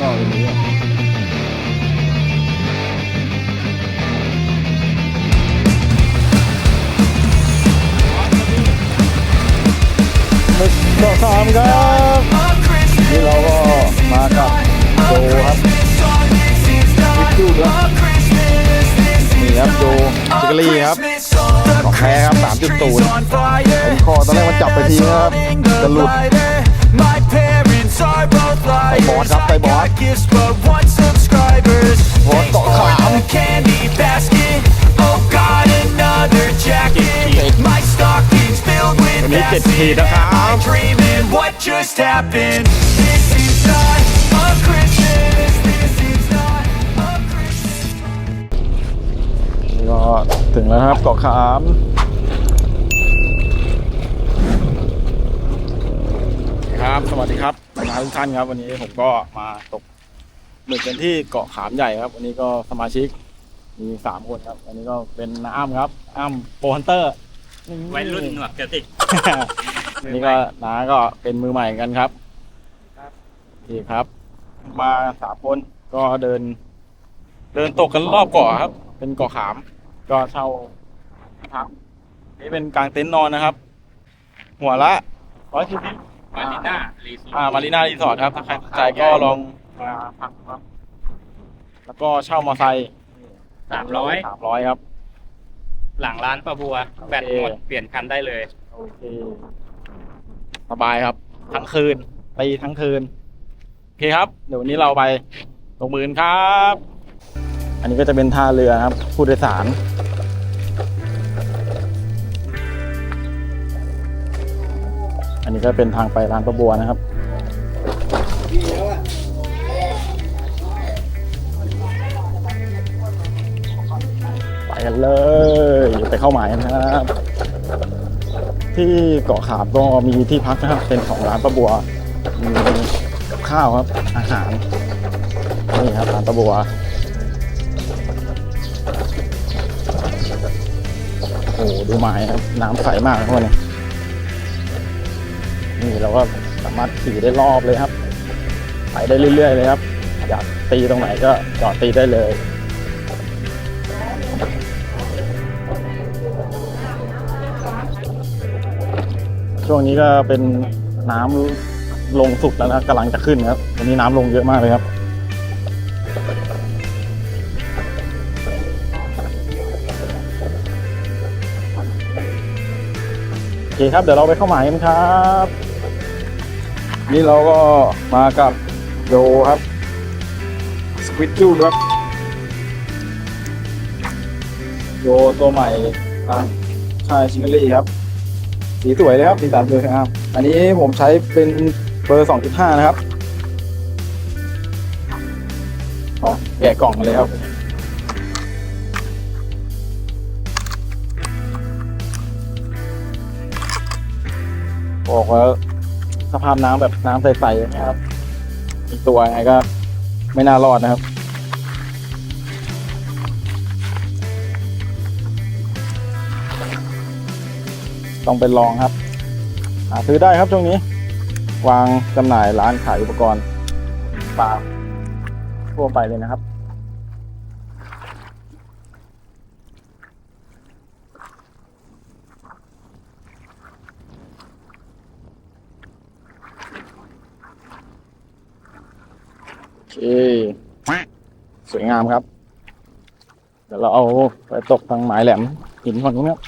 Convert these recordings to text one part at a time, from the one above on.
นอกอย่างนี้มึกเกาะสามครับนี่เราก็มากับโจครับวิจูครับนี่ครับโจจิกลี่ครับของแท้ครับ3.0เป็นคอตอนแรกมันจับไปทีนะครับจะหลุด บอสครับ liars. ไป I บอส got gifts, but one subscribers. บอสเกาะขาม A candy basket. Oh, got another jacket. My stocking's filled with วันนี้เจ็ด acid. ขีดนะครับ I'm dreaming what just happened. This is not a Christmas. This is not a Christmas. นี่ก็ถึงแล้วนะครับเกาะขาม ครับ สวัสดีครับ มาทุกท่านครับวันนี้ผมก็มาตกหมึกกันที่เกาะขามใหญ่ครับ วันนี้ก็สมาชิกมีสามคนครับวันนี้ก็เป็นน้าอ้ำครับ อ้ำโปรฮันเตอร์วัยรุ่นหนวดกระติกนี่ก็น้าก็เป็นมือใหม่กันครับนี่ครับ มาสามคนก็เดิน เดินตกกันรอบเกาะครับ เป็นเกาะขาม ก็เช่าพักนี่เป็นกลางเต็นท์นอนนะครับ หัวละร้อยสิบ มาริน่ารีสอร์ทอ่ามารีนารีสอร์ทครับ ถ้าใครสนใจก็ลองมาพักครับแล้วก็เช่ามอไซค์สามร้อยสามร้อยครับ หลังร้านปะบัว แบตหมดเปลี่ยนคันได้เลย โอเค สบายครับ ทั้งคืนตีทั้งคืน โอเคครับ เดี๋ยววันนี้เราไปลงมือกันครับ อันนี้ก็จะเป็นท่าเรือครับ ผู้โดยสาร อันนี้ก็เป็นทางไปร้านประบัวนะครับ ไปกันเลยไปเข้าหมายนะครับ ที่เกาะขามก็มีที่พักนะครับ เป็นของร้านประบัวมีกับข้าวครับ อาหารนี่ครับร้านประบัวโอ้โหดูหมายครับน้ำใสมากครับวันนี้ เราก็สามารถขี่ได้รอบเลยครับ ไปได้เรื่อยๆเลยครับ อยากตีตรงไหนก็จอดตีได้เลยช่วงนี้ก็เป็นน้ำลงสุดแล้วนะกำลังจะขึ้นครับวันนี้น้ำลงเยอะมากเลยครับ โอเคครับ เดี๋ยวเราไปเข้าหมายกันครับ นี่เราก็มากับโยครับสควิตจูครับโยตัวใหม่ทางชายชิงเกอรี่ครับ สีสวยเลยครับสีสันสวยครับ อันนี้ผมใช้เป็นเบอร์ 2.5 นะครับอ๋อแกะกล่องมาเลยครับบอกว่า สภาพน้ำแบบน้ำใสๆนะครับอีกตัวยังไงก็ไม่น่ารอดนะครับ ต้องไปลองครับหาซื้อได้ครับช่วงนี้ วางจำหน่ายร้านขายอุปกรณ์ปลาทั่วไปเลยนะครับ เคสวยงามครับ เดี๋ยวเราเอาไปตกทางหมายแหลมหินฝั่งนู้นครับ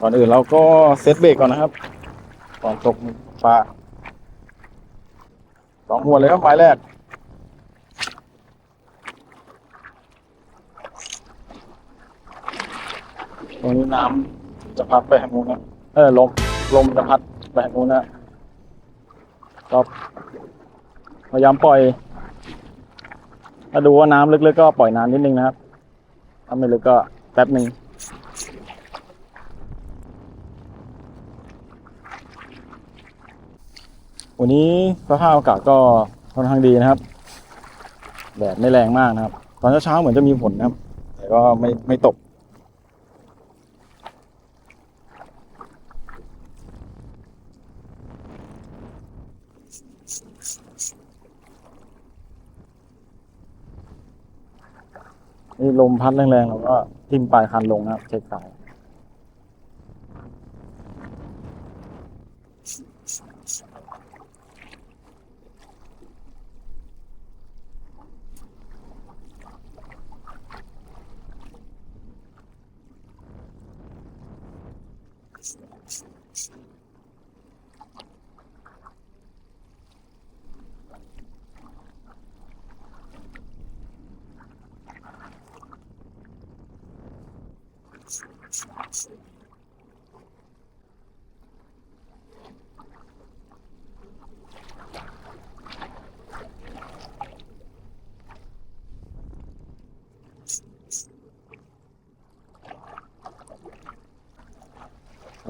ก่อนอื่นเราก็เซตเบรกก่อนนะครับ ก่อนตกปลาสองหัวเลยครับหมายแรกตรงนี้น้ำจะพัดไปทางนู้นนะเออลมลมจะพัดไปทางนู้นนะ ก็พยายามปล่อยถ้าดูว่าน้ำลึกๆก็ปล่อยนานนิดนึงนะครับ ถ้าไม่ลึกก็แป๊บหนึ่งวันนี้สภาพอากาศก็ค่อนข้างดีนะครับ แดดไม่แรงมากนะครับ ตอนเช้าๆเหมือนจะมีฝนนะครับ แต่ก็ไม่ไม่ตก โนี่ลมพัดแรงๆเราก็ทิ่มปลายคันลงนะครับเช็คสาย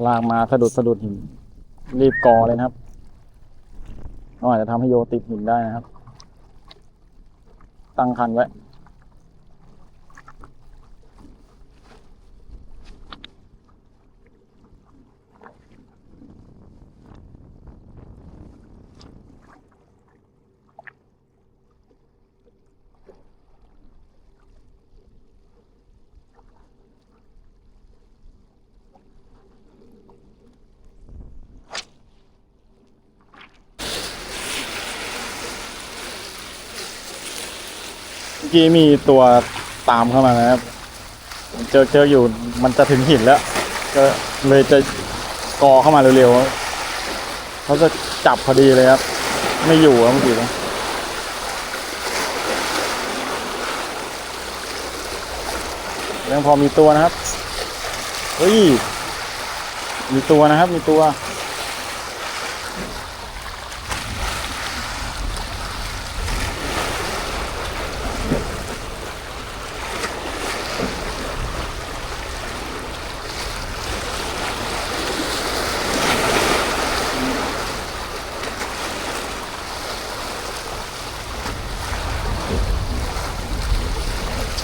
ลากมาสะดุดสะดุดหิน รีบกอเลยนะครับก็อาจจะทำให้โยติดหินได้นะครับ ตั้งคันไว้ กี้มีตัวตามเข้ามานะครับ เจอเจออยู่มันจะถึงหินแล้ว ก็เลยจะกอเข้ามาเร็วๆเขาจะจับพอดีเลยครับ ไม่อยู่อะเมื่อกี้นะยังพอมีตัวนะครับ เฮ้ย มีตัวนะครับ มีตัว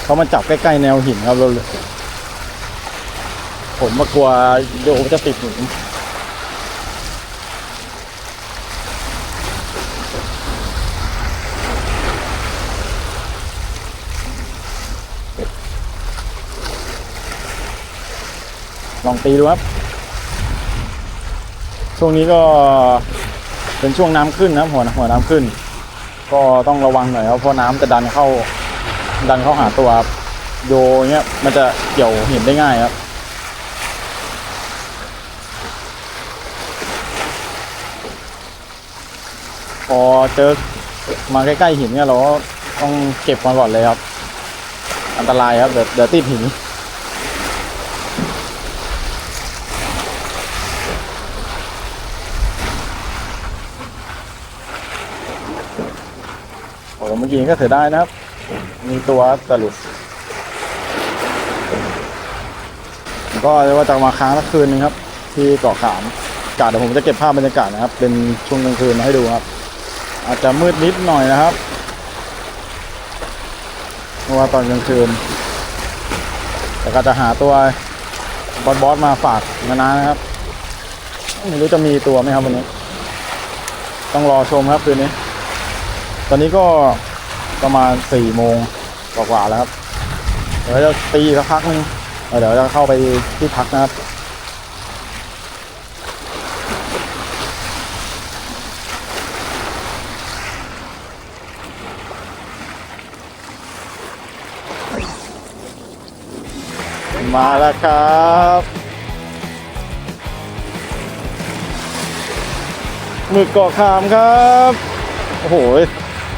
เขามาจับใกล้ๆแนวหินครับเราเลยผมมากลัวโยจะติดหินลองตีดูครับ ช่วงนี้ก็เป็นช่วงน้ำขึ้นนะหัวหัวน้ำขึ้น ก็ต้องระวังหน่อยครับเพราะน้ำจะดันเข้า ดันเข้าหาตัวโยเงี้ยมันจะเกี่ยวหินได้ง่ายครับพอเจอมาใกล้ๆหินเนี่ยเราก็ต้องเก็บมาก่อนเลยครับ อันตรายครับเดี๋ยวเดี๋ยวติดหินโอ้เมื่อกี้ก็เสียได้นะครับ มีตัวสรุปก็เรียกว่าจะมาค้างสักคืนนึงครับ ที่เกาะขามกาเดี๋ยวผมจะเก็บภาพบรรยากาศนะครับ เป็นช่วงกลางคืนมาให้ดูครับ อาจจะมืดนิดหน่อยนะครับเพราะว่าตอนกลางคืน แต่ก็จะหาตัวบอสบอสมาฝากนานๆนะครับไม่รู้จะมีตัวไหมครับวันนี้ ต้องรอชมครับคืนนี้ ตอนนี้ก็ ประมาณสี่โมงกว่าๆแล้วครับเดี๋ยวจะตีสักพักนึงเดี๋ยวจะเข้าไปที่พักนะครับมาแล้วครับ หมึกเกาะขามครับ โอ้โห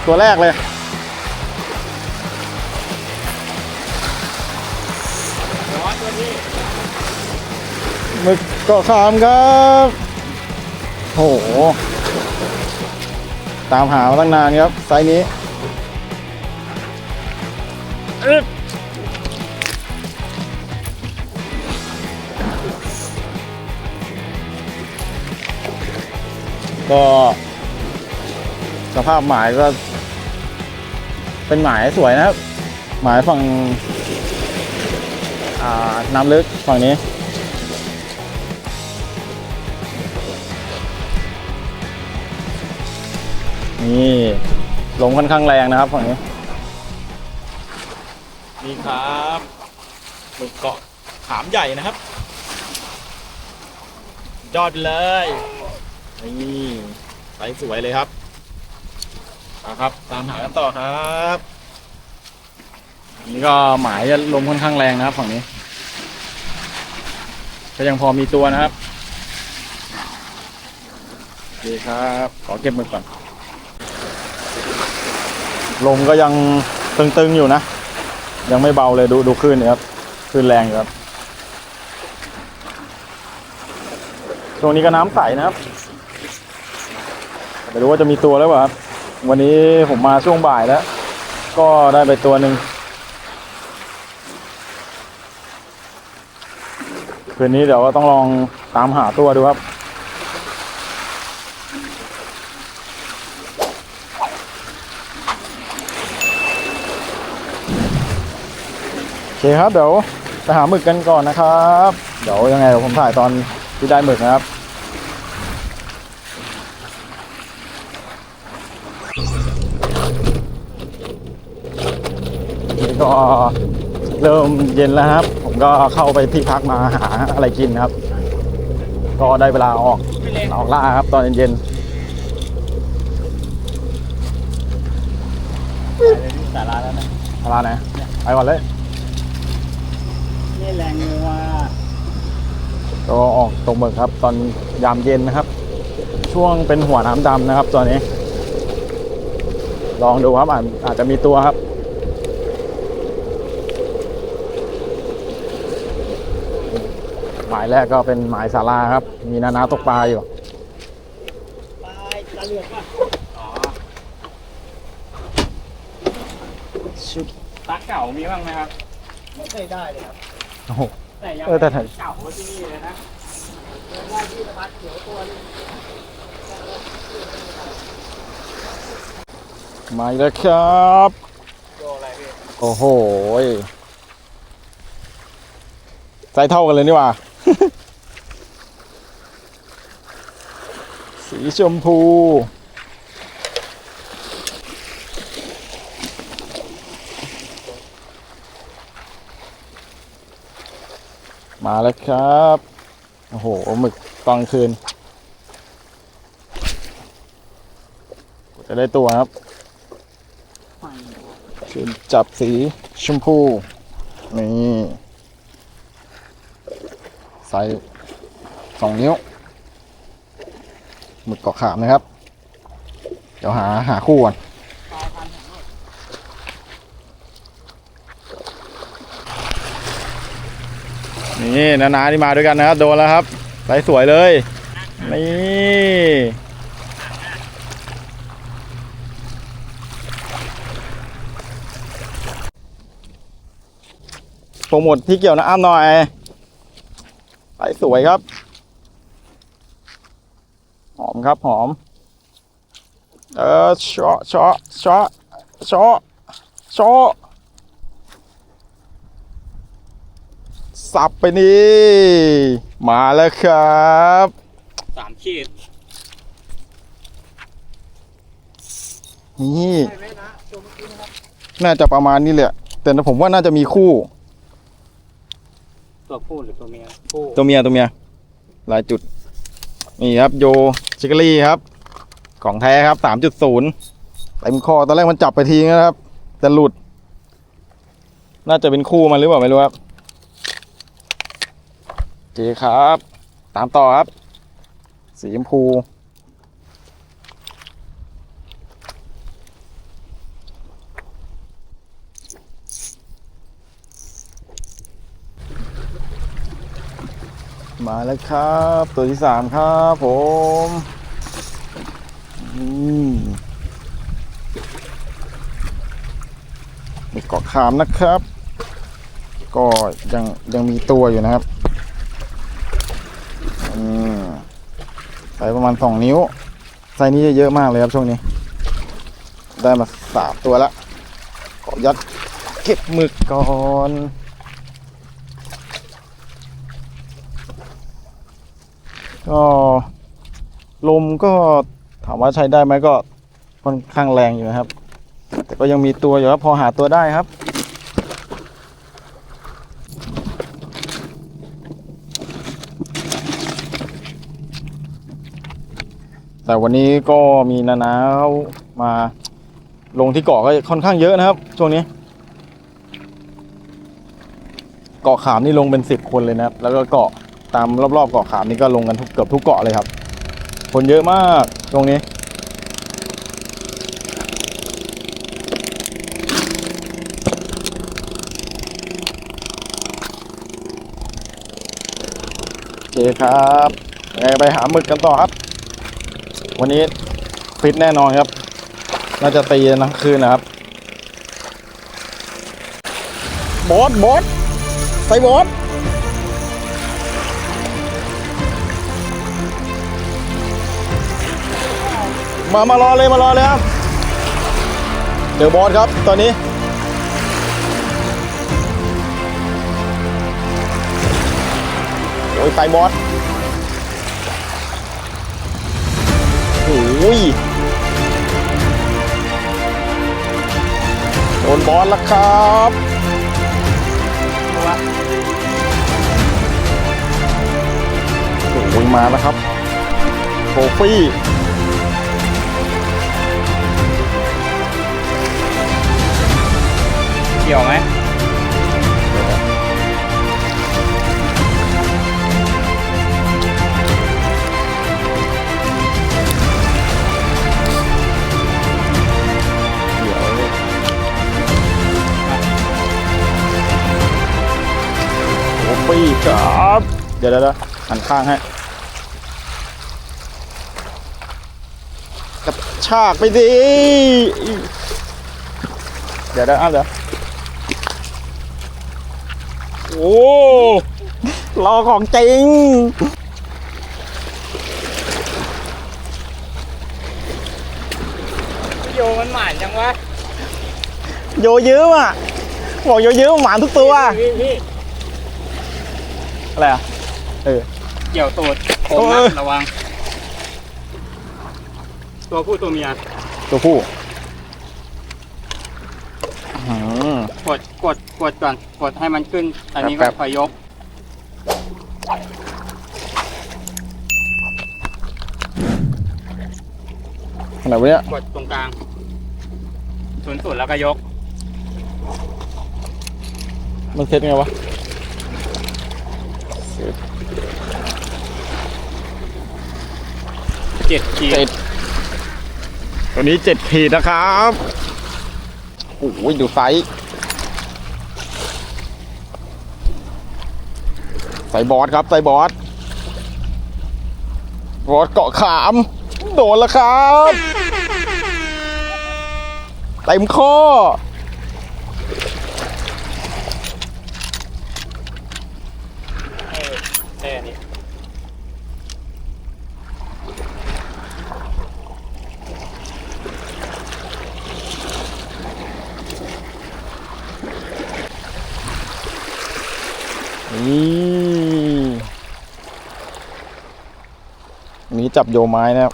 ตัวแรกเลย หมึกเกาะขามครับโห ตามหามาตั้งนานครับ ไซส์นี้ก็ สภาพหมายก็ เป็นหมายสวยนะครับ หมายฝั่งน้ำลึกฝั่งนี้ นี่ลมค่อนข้างแรงนะครับฝั่งนี้นี่ครับหมึกเกาะขามใหญ่นะครับยอดไปเลยนี่ใสสวยเลยครับเอาครับ ตามหากันต่อครับนี่ก็หมายจะลมค่อนข้างแรงนะครับฝั่งนี้ ก็ยังพอมีตัวนะครับโอเคครับ ขอเก็บมือก่อน ลมก็ยังตึงๆอยู่นะ ยังไม่เบาเลยดูดูคลื่นนะครับคลื่นแรงอยู่ครับช่วงนี้ก็น้ำใสนะครับไม่รู้ว่าจะมีตัวแล้วเปล่าครับ วันนี้ผมมาช่วงบ่ายแล้ว ก็ได้ไปตัวหนึ่งคืนนี้เดี๋ยวก็ต้องลองตามหาตัวดูครับ เคครับเดี๋ยวไปหาหมึกกันก่อนนะครับ เดี๋ยวยังไงเดี๋ยวผมถ่ายตอนที่ได้หมึกนะครับนี่ก็เริ่มเย็นแล้วครับ ผมก็เข้าไปที่พักมาหาอะไรกินครับ ก็ได้เวลาออกออกล่าครับ ตอนเย็นสาระแล้วนะๆร้านไหนไปก่อนเลย นี่แรงเลยว่าก็ออกตกหมึกครับ ตอนยามเย็นนะครับ ช่วงเป็นหัวน้ำดำนะครับตัวนี้ ลองดูครับอาจอาจจะมีตัวครับหมายแรกก็เป็นหมายสาราครับ มีนานาตกปลาอยู่ปลายตะเลือกป่ะอ๋อปลาเก่ามีบ้างไหมครับ ไม่เคยได้เลยครับ โอ้โห แต่ยังเออแต่ไม่เก่าที่นี่เลยนะได้ที่สะพานเขียวตัวนึงมาอีกแล้วครับ โดอะไรพี่โอ้โหยไซส์เท่ากันเลยนี่หว่า สีชมพู มาแล้วครับ โอ้โหหมึกตอนคืนจะได้ตัวครับคือจับสีชมพู นี่ ใส่สองนิ้ว หมึกเกาะขามนะครับ เดี๋ยวหาหาคู่ก่อน นี่นานาที่มาด้วยกันนะครับ โดนแล้วครับใส่สวยเลย นี่โปรโมทที่เกี่ยวนะอ้ามหน่อยไปสวยครับ หอมครับหอม เออชาะเชาะเชาะเชาะเชา สับไปนี่ มาแล้วครับสามขีดนี่ใช่ไหมนะตัวเมื่อกี้นะครับน่าจะประมาณนี้แหละ แต่ผมว่าน่าจะมีคู่ ตัวผู้หรือตัวเมียผู้ตัวเมียตัวเมียหลายจุด นี่ครับโยชิคลี่ครับ ของแท้ครับสามจุดศูนย์เต็มคอตอนแรกมันจับไปทีนะครับ แต่หลุด น่าจะเป็นคู่มันหรือเปล่าไม่รู้ครับโอ เคครับ ตามต่อครับ สีชมพู มาแล้วครับ ตัวที่สามครับผมอืมมีเกาะขามนะครับ ก็ยังยังมีตัวอยู่นะครับ อืมใส่ประมาณสองนิ้วไซส์นี้จะเยอะมากเลยครับช่วงนี้ ได้มาสามตัวละขอยัดเก็บหมึกก่อนก็ลมก็ถามว่าใช้ได้ไหมก็ค่อนข้างแรงอยู่นะครับ แต่ก็ยังมีตัวอยู่ครับพอหาตัวได้ครับ แต่วันนี้ก็มีนานาเขามาลงที่เกาะก็ค่อนข้างเยอะนะครับ ช่วงนี้ เกาะขามนี่ลงเป็นสิบคนเลยนะครับ แล้วก็เกาะตามรอบๆเกาะขามนี่ก็ลงกันทุกเกือบทุกเกาะเลยครับ คนเยอะมากช่วงนี้โอเคครับไงไปหาหมึกกันต่อครับ วันนี้ฟิตแน่นอนครับ น่าจะตีนทั้งคืนนะครับบอสบอสใส่บอสมามารอเลยมารอเลยครับเจอบอสครับตอนนี้โอ้ยไฟบอส อ้ยโดนบอสแล้วครับโอ้ยมาแล้วครับโฟฟี่เกี่ยวไหม โฟฟี่ครับเดี๋ยวเดี๋ยวเดี๋ยวหันข้างให้กระชากไปดิเดี๋ยวเดี๋ยวอ้าวเดี๋ยวโอ้รอของจริงโยมันหมานจังวะ โยยืมอะ บอกโยยืมหมาทุกตัว พี่พี่ อะไรอะ เออ เกี่ยวตูดโคมโอ้นะยระวัง ตัวผู้ตัวเมียตัวผู้อื้อหือ กดกดกดก่อนกดให้มันขึ้น อันนี้แป๊ก็บคอยยกขนาดวะเนี้ยกดตรงกลางศูนย์ศูนย์แล้วก็ยกมันเซ็ตไงวะ เจ็ดขีดเจ็ดตัวนี้เจ็ดขีดนะครับโอ้ยดูไซส์ใส่บอสครับใส่บอสบอสเกาะขาม โดนแล้วครับ เต็มข้อเออได้อันนี้ นี่นี้จับโยไม้นะครับ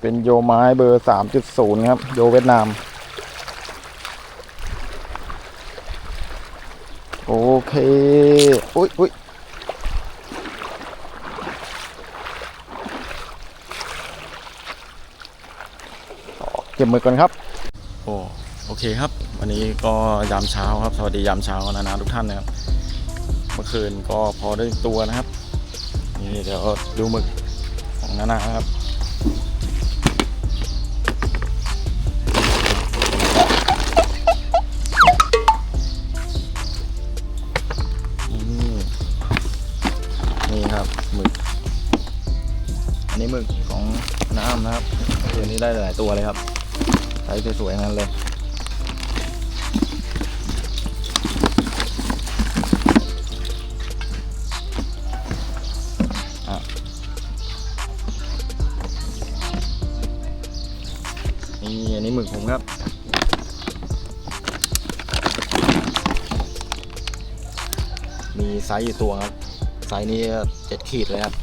เป็นโยไม้เบอร์สามจุดศูนย์ครับ โยเวียดนาม โอเค อุ้ยอุ้ยเก็บมือก่อนครับ โอ้ โอเคครับ วันนี้ก็ยามเช้าครับ สวัสดียามเช้านะนะทุกท่านนะครับ เมื่อคืนก็พอได้ตัวนะครับ นี่เดี๋ยวดูหมึกของนานาครับนี่ครับหมึก อันนี้หมึกของน้ำนะครับตัวนี้ได้หลายตัวเลยครับไซส์สวยๆงนั้นเลย นี่อันนี้หมึกผมครับ มีไซส์อยู่ตัวครับ ไซส์นี้เจ็ดขีดเลยครับ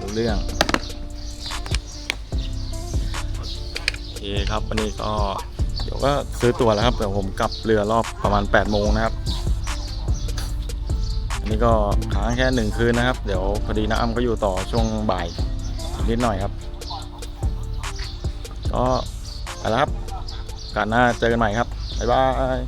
ดูเรื่องโอเคครับวันนี้ก็เดี๋ยวก็ซื้อตัวแล้วครับเดี๋ยวผมกลับเรือรอบประมาณ8โมงนะครับอันนี้ก็ค้างแค่หนึ่งคืนนะครับ เดี๋ยวพอดีน้าอ้ำก็อยู่ต่อช่วงบ่ายนิดหน่อยครับ ก็ไปแล้วครับการหน้าเจอกันใหม่ครับ บ๊ายบาย